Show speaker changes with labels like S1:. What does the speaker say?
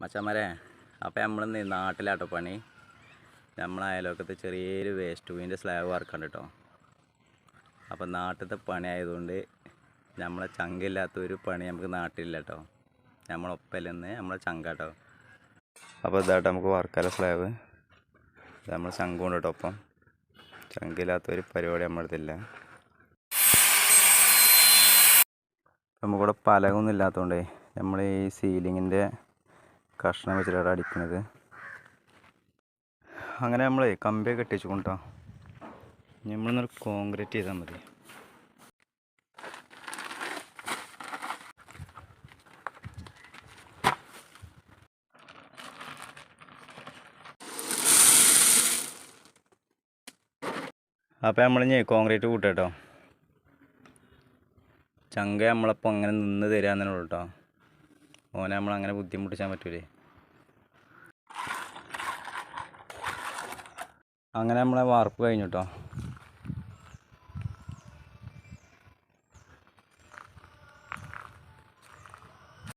S1: മച്ചന്മാരെ നമ്മൾ നാട്ടിലാട്ടോ പണി. നമ്മളെ അയലോക്കത്ത് ചെറിയൊരു വേസ്റ്റ് വീന്റെ സ്ലാബ് വർക്കാണ് കേട്ടോ അപ്പോൾ നാട്ടിലത്തെ പണി ആയതുകൊണ്ട് നമ്മളെ ചങ്കില്ലാത്തൊരു പണി നമുക്ക് നാട്ടിലില്ല കേട്ടോ നമ്മളൊപ്പല്ലെന്ന് നമ്മളെ ചങ്കാട്ടോ. അപ്പോൾ ഇതാട്ടോ നമുക്ക് വർക്കാല സ്ലാബ് നമ്മൾ ചങ്കുണ്ട് കേട്ടോ ഒപ്പം. ചങ്കില്ലാത്തൊരു പരിപാടി നമ്മളടുത്തില്ല നമുക്കിവിടെ പലകൊന്നും ഇല്ലാത്തതുകൊണ്ടേ നമ്മൾ ഈ സീലിങ്ങിന്റെ കഷ്ണം വെച്ചിട്ടാണ് അടിക്കുന്നത് അങ്ങനെ നമ്മളെ കമ്പിയൊക്കെ കെട്ടിച്ചു കൊണ്ടോ നമ്മളൊന്നൊരു കോൺക്രീറ്റ് ചെയ്താൽ മതി. നമ്മൾ ഇനി കോൺക്രീറ്റ് കൂട്ടാട്ടോ. ചങ്ക നമ്മളപ്പോൾ അങ്ങനെ നിന്ന് തരാമെന്നുള്ളൂ കേട്ടോ ഓനെ നമ്മളങ്ങനെ ബുദ്ധിമുട്ടിച്ചാൻ പറ്റൂലേ. അങ്ങനെ നമ്മളെ വാർപ്പ് കഴിഞ്ഞു കേട്ടോ